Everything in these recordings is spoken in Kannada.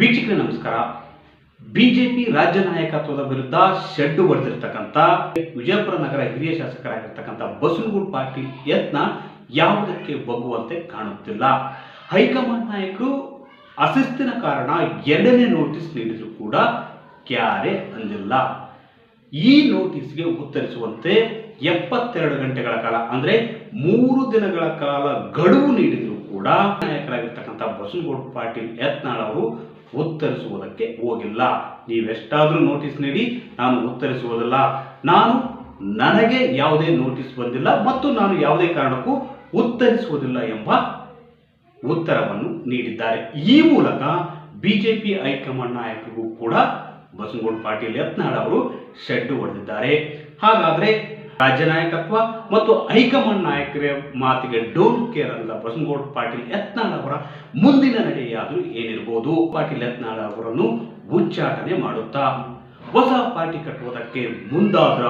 ವೀಕ್ಷಕರೇ ನಮಸ್ಕಾರ. ಬಿಜೆಪಿ ರಾಜ್ಯ ನಾಯಕತ್ವದ ವಿರುದ್ಧ ಶೆಡ್ಡು ಹೊಡೆದಿರ್ತಕ್ಕಂಥ ವಿಜಯಪುರ ನಗರ ಹಿರಿಯ ಶಾಸಕರಾಗಿರ್ತಕ್ಕಂಥ ಬಸವನಗೌಡ ಪಾಟೀಲ್ ಯತ್ನ ಯಾವುದಕ್ಕೆ ಬಗ್ಗುವಂತೆ ಕಾಣುತ್ತಿಲ್ಲ. ಹೈಕಮಾಂಡ್ ನಾಯಕರು ಅಶಿಸ್ತಿನ ಕಾರಣ ಎರಡನೇ ನೋಟಿಸ್ ನೀಡಿದ್ರು ಕೂಡ ಕ್ಯಾರೆ ಅಂದಿಲ್ಲ. ಈ ನೋಟಿಸ್ಗೆ ಉತ್ತರಿಸುವಂತೆ ಎಪ್ಪತ್ತೆರಡು ಗಂಟೆಗಳ ಕಾಲ, ಅಂದ್ರೆ ಮೂರು ದಿನಗಳ ಕಾಲ ಗಡುವು ನೀಡಿದ್ರು ಕೂಡ ನಾಯಕರಾಗಿರ್ತಕ್ಕಂಥ ಬಸವನಗೌಡ ಪಾಟೀಲ್ ಯತ್ನಾಳ್ ಅವರು ಉತ್ತರಿಸುವುದಕ್ಕೆ ಹೋಗಿಲ್ಲ. ನೀವೆಷ್ಟಾದರೂ ನೋಟಿಸ್ ನೀಡಿ, ನಾನು ಉತ್ತರಿಸುವುದಿಲ್ಲ. ನಾನು ನನಗೆ ಯಾವುದೇ ನೋಟಿಸ್ ಬಂದಿಲ್ಲ ಮತ್ತು ನಾನು ಯಾವುದೇ ಕಾರಣಕ್ಕೂ ಉತ್ತರಿಸುವುದಿಲ್ಲ ಎಂಬ ಉತ್ತರವನ್ನು ನೀಡಿದ್ದಾರೆ. ಈ ಮೂಲಕ ಬಿಜೆಪಿ ಹೈಕಮಾಂಡ್ ನಾಯಕರಿಗೂ ಕೂಡ ಬಸನಗೌಡ ಪಾಟೀಲ್ ಯತ್ನಾಳ್ ಅವರು ಶೆಡ್ಡು ಹೊಡೆದಿದ್ದಾರೆ. ಹಾಗಾದ್ರೆ ರಾಜ್ಯ ನಾಯಕತ್ವ ಮತ್ತು ಹೈಕಮಾಂಡ್ ನಾಯಕರ ಮಾತಿಗೆ ಡೋಂಟ್ ಕೇರ್ ಅಂತ ಬಸನಗೌಡ ಪಾಟೀಲ್ ಯತ್ನಾಳ್ ಅವರ ಮುಂದಿನ ನಡೆಯಾದರೂ ಏನಿರಬಹುದು ಪಾಟೀಲ್ ಯತ್ನಾಳ್ ಅವರನ್ನು ಉಚ್ಚಾಟನೆ ಮಾಡುತ್ತಾ? ಹೊಸ ಪಾರ್ಟಿ ಕಟ್ಟುವುದಕ್ಕೆ ಮುಂದಾದ್ರ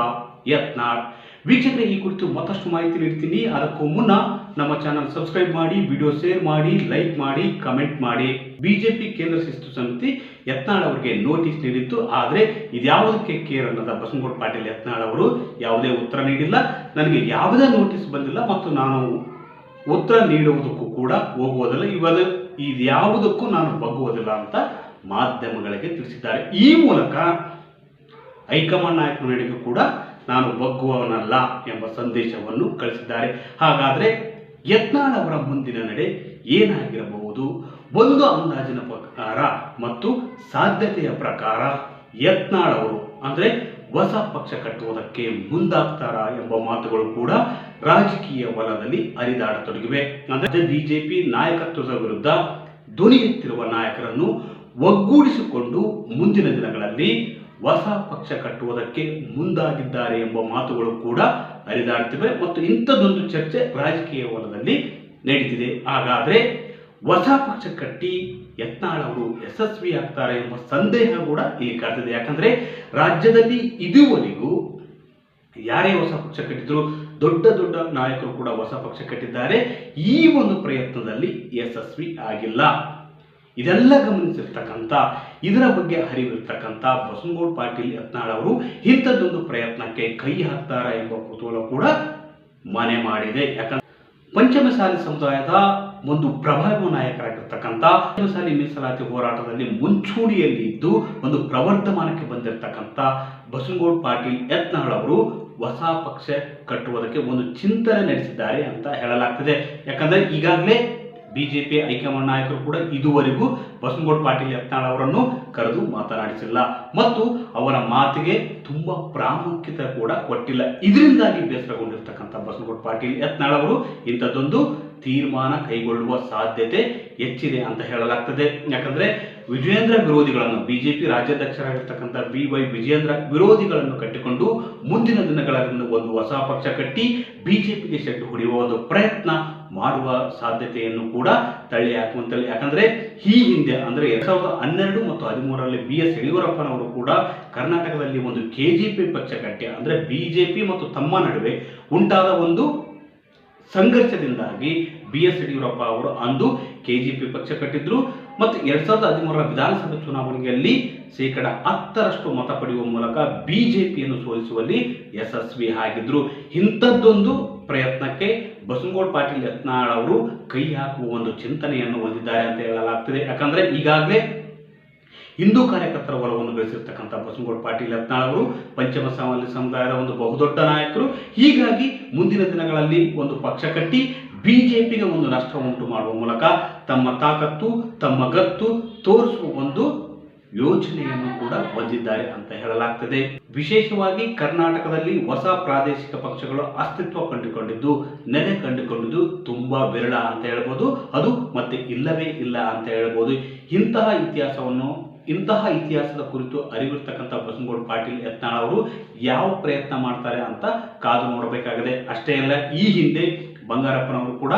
ಯತ್ನಾಳ್? ವೀಕ್ಷಕರೇ, ಈ ಕುರಿತು ಮತ್ತಷ್ಟು ಮಾಹಿತಿ ನೀಡ್ತೀನಿ. ಅದಕ್ಕೂ ಮುನ್ನ ನಮ್ಮ ಚಾನಲ್ ಸಬ್ಸ್ಕ್ರೈಬ್ ಮಾಡಿ ವಿಡಿಯೋ ಶೇರ್ ಮಾಡಿ ಲೈಕ್ ಮಾಡಿ ಕಮೆಂಟ್ ಮಾಡಿ. ಬಿಜೆಪಿ ಕೇಂದ್ರ ಶಿಸ್ತು ಸಮಿತಿ ಯತ್ನಾಳ್ ಅವರಿಗೆ ನೋಟಿಸ್ ನೀಡಿತ್ತು ಆದರೆ ಇದ್ಯಾವುದಕ್ಕೆ ಕೇರ್ ಅನ್ನದ ಬಸವನಗೌಡ ಪಾಟೀಲ್ ಯತ್ನಾಳ್ ಅವರು ಯಾವುದೇ ಉತ್ತರ ನೀಡಿಲ್ಲ. ನನಗೆ ಯಾವುದೇ ನೋಟಿಸ್ ಬಂದಿಲ್ಲ ಮತ್ತು ನಾನು ಉತ್ತರ ನೀಡುವುದಕ್ಕೂ ಕೂಡ ಹೋಗುವುದಿಲ್ಲ ಇವಾಗ ಇದ್ಯಾವುದಕ್ಕೂ ನಾನು ಬಗ್ಗುವುದಿಲ್ಲ ಅಂತ ಮಾಧ್ಯಮಗಳಿಗೆ ತಿಳಿಸಿದ್ದಾರೆ. ಈ ಮೂಲಕ ಹೈಕಮಾಂಡ್ ನಾಯಕನ ನಡೆಗೂ ಕೂಡ ನಾನು ಬಗ್ಗುವವನಲ್ಲ ಎಂಬ ಸಂದೇಶವನ್ನು ಕಳಿಸಿದ್ದಾರೆ. ಹಾಗಾದ್ರೆ ಯತ್ನಾಳ್ ಅವರ ಮುಂದಿನ ನಡೆ ಏನಾಗಿರಬಹುದು? ಒಂದು ಅಂದಾಜಿನ ಪ್ರಕಾರ ಮತ್ತು ಸಾಧ್ಯತೆಯ ಪ್ರಕಾರ ಯತ್ನಾಳವರು, ಅಂದ್ರೆ ಹೊಸ ಪಕ್ಷ ಕಟ್ಟುವುದಕ್ಕೆ ಮುಂದಾಗ್ತಾರಾ ಎಂಬ ಮಾತುಗಳು ಕೂಡ ರಾಜಕೀಯ ವಲಯದಲ್ಲಿ ಹರಿದಾಡತೊಡಗಿವೆ ಅಂದರೆ ಬಿಜೆಪಿ ನಾಯಕತ್ವದ ವಿರುದ್ಧ ಧ್ವನಿ ಎತ್ತಿರುವ ನಾಯಕರನ್ನು ಒಗ್ಗೂಡಿಸಿಕೊಂಡು ಮುಂದಿನ ದಿನಗಳಲ್ಲಿ ಹೊಸ ಪಕ್ಷ ಕಟ್ಟುವುದಕ್ಕೆ ಮುಂದಾಗಿದ್ದಾರೆ ಎಂಬ ಮಾತುಗಳು ಕೂಡ ಹರಿದಾಡ್ತಿವೆ ಮತ್ತು ಇಂಥದ್ದೊಂದು ಚರ್ಚೆ ರಾಜಕೀಯ ವಲಯದಲ್ಲಿ ನಡೀತಿದೆ ಹಾಗಾದರೆ ಹೊಸ ಪಕ್ಷ ಕಟ್ಟಿ ಯತ್ನಾಳ್ ಅವರು ಯಶಸ್ವಿ ಆಗ್ತಾರೆ ಎಂಬ ಸಂದೇಹ ಕೂಡ ಇಲ್ಲಿ ಕಾಡ್ತಿದೆ. ಯಾಕಂದ್ರೆ ರಾಜ್ಯದಲ್ಲಿ ಇದುವರೆಗೂ ಯಾರೇ ಹೊಸ ಪಕ್ಷ ಕಟ್ಟಿದ್ರು ದೊಡ್ಡ ದೊಡ್ಡ ನಾಯಕರು ಕೂಡ ಹೊಸ ಪಕ್ಷ ಕಟ್ಟಿದ್ದಾರೆ. ಈ ಒಂದು ಪ್ರಯತ್ನದಲ್ಲಿ ಯಶಸ್ವಿ ಆಗಿಲ್ಲ. ಇದೆಲ್ಲ ಗಮನಿಸಿರ್ತಕ್ಕಂಥ, ಇದರ ಬಗ್ಗೆ ಅರಿವಿರ್ತಕ್ಕಂಥ ಬಸನಗೌಡ ಪಾಟೀಲ್ ಯತ್ನಾಳ್ ಅವರು ಇಂಥದ್ದೊಂದು ಪ್ರಯತ್ನಕ್ಕೆ ಕೈ ಹಾಕ್ತಾರ ಎಂಬ ಕುತೂಹಲ ಕೂಡ ಮನೆ ಮಾಡಿದೆ. ಯಾಕಂದ್ರೆ ಪಂಚಮಸಾಲಿ ಸಮುದಾಯದ ಒಂದು ಪ್ರಭಾವ ನಾಯಕರಾಗಿರ್ತಕ್ಕಂಥ, ಪಂಚಮಸಾಲಿ ಮೀಸಲಾತಿ ಹೋರಾಟದಲ್ಲಿ ಮುಂಚೂಣಿಯಲ್ಲಿ ಇದ್ದು ಒಂದು ಪ್ರವರ್ಧಮಾನಕ್ಕೆ ಬಂದಿರತಕ್ಕಂಥ ಬಸನಗೌಡ ಪಾಟೀಲ್ ಯತ್ನಾಳ್ ಅವರು ಹೊಸ ಪಕ್ಷ ಕಟ್ಟುವುದಕ್ಕೆ ಒಂದು ಚಿಂತನೆ ನಡೆಸಿದ್ದಾರೆ ಅಂತ ಹೇಳಲಾಗ್ತದೆ. ಯಾಕಂದ್ರೆ ಈಗಾಗಲೇ ಬಿಜೆಪಿ ಹೈಕಮಾಂಡ್ ನಾಯಕರು ಕೂಡ ಇದುವರೆಗೂ ಬಸನಗೌಡ ಪಾಟೀಲ್ ಯತ್ನಾಳ್ ಅವರನ್ನು ಕರೆದು ಮಾತನಾಡಿಸಿಲ್ಲ. ಮತ್ತು ಅವರ ಮಾತಿಗೆ ತುಂಬಾ ಪ್ರಾಮುಖ್ಯತೆ ಕೂಡ ಕೊಟ್ಟಿಲ್ಲ. ಇದರಿಂದಾಗಿ ಬೇಸರಗೊಂಡಿರ್ತಕ್ಕಂಥ ಬಸನಗೌಡ ಪಾಟೀಲ್ ಯತ್ನಾಳ್ ಅವರು ಇಂಥದ್ದೊಂದು ತೀರ್ಮಾನ ಕೈಗೊಳ್ಳುವ ಸಾಧ್ಯತೆ ಹೆಚ್ಚಿದೆ ಅಂತ ಹೇಳಲಾಗ್ತದೆ. ಯಾಕಂದ್ರೆ ವಿಜಯೇಂದ್ರ ವಿರೋಧಿಗಳನ್ನು, ಬಿಜೆಪಿ ರಾಜ್ಯಾಧ್ಯಕ್ಷರಾಗಿರ್ತಕ್ಕಂಥ ಬಿ ವೈ ವಿಜಯೇಂದ್ರ ವಿರೋಧಿಗಳನ್ನು ಕಟ್ಟಿಕೊಂಡು ಮುಂದಿನ ದಿನಗಳಲ್ಲಿ ಒಂದು ಹೊಸ ಪಕ್ಷ ಕಟ್ಟಿ ಬಿಜೆಪಿಗೆ ಶೆಟ್ಟು ಹೊಡೆಯುವ ಒಂದು ಪ್ರಯತ್ನ ಮಾಡುವ ಸಾಧ್ಯತೆಯನ್ನು ಕೂಡ ತಳ್ಳಿ ಹಾಕುವಂತಲ್ಲಿ ಯಾಕಂದ್ರೆ ಈ ಹಿಂದೆ ಅಂದ್ರೆ ಎರಡ್ ಸಾವಿರದ ಹನ್ನೆರಡು ಮತ್ತು ಹದಿಮೂರರಲ್ಲಿ ಬಿ ಎಸ್ ಯಡಿಯೂರಪ್ಪನವರು ಕೂಡ ಕರ್ನಾಟಕದಲ್ಲಿ ಒಂದು ಕೆಜೆಪಿ ಪಕ್ಷ ಕಟ್ಟಿ, ಅಂದ್ರೆ ಬಿಜೆಪಿ ಮತ್ತು ತಮ್ಮ ನಡುವೆ ಉಂಟಾದ ಒಂದು ಸಂಘರ್ಷದಿಂದಾಗಿ ಬಿ ಎಸ್ ಯಡಿಯೂರಪ್ಪ ಅವರು ಅಂದು ಕೆಜಿಪಿ ಪಕ್ಷ ಕಟ್ಟಿದ್ರು. ಮತ್ತು ಎರಡ್ ಸಾವಿರದ ಹದಿಮೂರರ ವಿಧಾನಸಭೆ ಚುನಾವಣೆಯಲ್ಲಿ ಶೇಕಡ ಹತ್ತರಷ್ಟು ಮತ ಪಡೆಯುವ ಮೂಲಕ ಬಿಜೆಪಿಯನ್ನು ಸೋಲಿಸುವಲ್ಲಿ ಯಶಸ್ವಿ ಆಗಿದ್ರು. ಇಂಥದ್ದೊಂದು ಪ್ರಯತ್ನಕ್ಕೆ ಬಸನಗೌಡ ಪಾಟೀಲ್ ಯತ್ನಾಳ್ ಅವರು ಕೈ ಹಾಕುವ ಒಂದು ಚಿಂತನೆಯನ್ನು ಹೊಂದಿದ್ದಾರೆ ಅಂತ ಹೇಳಲಾಗ್ತದೆ. ಯಾಕಂದ್ರೆ ಈಗಾಗಲೇ ಹಿಂದೂ ಕಾರ್ಯಕರ್ತರ ಒಲವನ್ನು ಗಳಿಸಿರ್ತಕ್ಕಂಥ ಬಸನಗೌಡ ಪಾಟೀಲ್ ಯತ್ನಾಳ್ ಅವರು ಪಂಚಮಸಾಲಿ ಸಮುದಾಯದ ಒಂದು ಬಹುದೊಡ್ಡ ನಾಯಕರು. ಹೀಗಾಗಿ ಮುಂದಿನ ದಿನಗಳಲ್ಲಿ ಒಂದು ಪಕ್ಷ ಕಟ್ಟಿ ಬಿಜೆಪಿಗೆ ಒಂದು ನಷ್ಟ ಉಂಟು ಮಾಡುವ ಮೂಲಕ ತಮ್ಮ ತಾಕತ್ತು, ತಮ್ಮ ಗತ್ತು ತೋರಿಸುವ ಒಂದು ಯೋಚನೆಯನ್ನು ಕೂಡ ಹೊಂದಿದ್ದಾರೆ ಅಂತ ಹೇಳಲಾಗ್ತದೆ. ವಿಶೇಷವಾಗಿ ಕರ್ನಾಟಕದಲ್ಲಿ ಹೊಸ ಪ್ರಾದೇಶಿಕ ಪಕ್ಷಗಳು ಅಸ್ತಿತ್ವ ಕಂಡುಕೊಂಡಿದ್ದು ನೆನೆ ಕಂಡುಕೊಂಡಿದ್ದು ತುಂಬಾ ವಿರಳ ಅಂತ ಹೇಳ್ಬೋದು. ಅದು ಮತ್ತೆ ಇಲ್ಲವೇ ಇಲ್ಲ ಅಂತ ಹೇಳ್ಬೋದು. ಇಂತಹ ಇತಿಹಾಸವನ್ನು ಇಂತಹ ಇತಿಹಾಸದ ಕುರಿತು ಅರಿವಿರ್ತಕ್ಕಂಥ ಬಸನಗೌಡ ಪಾಟೀಲ್ ಯತ್ನಾಳ್ ಅವರು ಯಾವ ಪ್ರಯತ್ನ ಮಾಡ್ತಾರೆ ಅಂತ ಕಾದು ನೋಡಬೇಕಾಗಿದೆ. ಅಷ್ಟೇ ಅಲ್ಲ, ಈ ಹಿಂದೆ ಬಂಗಾರಪ್ಪನವರು ಕೂಡ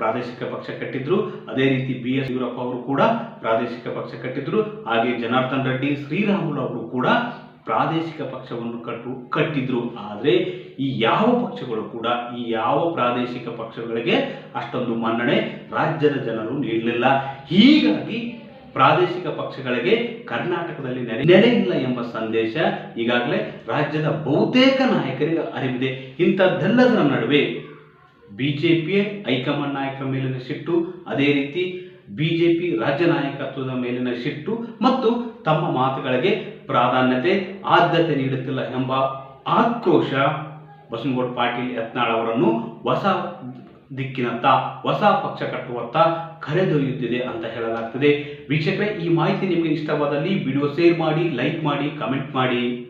ಪ್ರಾದೇಶಿಕ ಪಕ್ಷ ಕಟ್ಟಿದ್ರು. ಅದೇ ರೀತಿ ಬಿ ಎಸ್ ಯೂರಪ್ಪ ಅವರು ಕೂಡ ಪ್ರಾದೇಶಿಕ ಪಕ್ಷ ಕಟ್ಟಿದ್ರು. ಹಾಗೆ ಜನಾರ್ದನ್ ರೆಡ್ಡಿ, ಶ್ರೀರಾಮುಲು ಅವರು ಕೂಡ ಪ್ರಾದೇಶಿಕ ಪಕ್ಷವನ್ನು ಕಟ್ಟು, ಕಟ್ಟಿದ್ರು. ಆದರೆ ಈ ಯಾವ ಪಕ್ಷಗಳು ಕೂಡ ಈ ಯಾವ ಪ್ರಾದೇಶಿಕ ಪಕ್ಷಗಳಿಗೆ ಅಷ್ಟೊಂದು ಮನ್ನಣೆ ರಾಜ್ಯದ ಜನರು ನೀಡಲಿಲ್ಲ. ಹೀಗಾಗಿ ಪ್ರಾದೇಶಿಕ ಪಕ್ಷಗಳಿಗೆ ಕರ್ನಾಟಕದಲ್ಲಿ ನೆರೆ ನೆಲೆ ಇಲ್ಲ ಎಂಬ ಸಂದೇಶ ಈಗಾಗಲೇ ರಾಜ್ಯದ ಬಹುತೇಕ ನಾಯಕರಿಗೆ ಅರಿವಿದೆ ಇಂಥದ್ದೆಲ್ಲದರ ನಡುವೆ ಬಿಜೆಪಿ ಹೈಕಮಾಂಡ್ ನಾಯಕರ ಮೇಲಿನ ಸಿಟ್ಟು ಅದೇ ರೀತಿ ಬಿಜೆಪಿ ರಾಜ್ಯ ನಾಯಕತ್ವದ ಮೇಲಿನ ಸಿಟ್ಟು ಮತ್ತು ತಮ್ಮ ಮಾತುಗಳಿಗೆ ಪ್ರಾಧಾನ್ಯತೆ, ಆದ್ಯತೆ ನೀಡುತ್ತಿಲ್ಲ ಎಂಬ ಆಕ್ರೋಶ ಬಸನಗೌಡ ಪಾಟೀಲ್ ಯತ್ನಾಳ್ ಅವರನ್ನು ಹೊಸ ದಿಕ್ಕಿನತ್ತ, ಹೊಸ ಪಕ್ಷ ಕಟ್ಟುವತ್ತ ಕರೆದೊಯ್ಯುತ್ತಿದೆ ಅಂತ ಹೇಳಲಾಗ್ತದೆ. ವೀಕ್ಷಕರೇ, ಈ ಮಾಹಿತಿ ನಿಮಗೆ ಇಷ್ಟವಾದಲ್ಲಿ ವಿಡಿಯೋ ಶೇರ್ ಮಾಡಿ, ಲೈಕ್ ಮಾಡಿ, ಕಮೆಂಟ್ ಮಾಡಿ.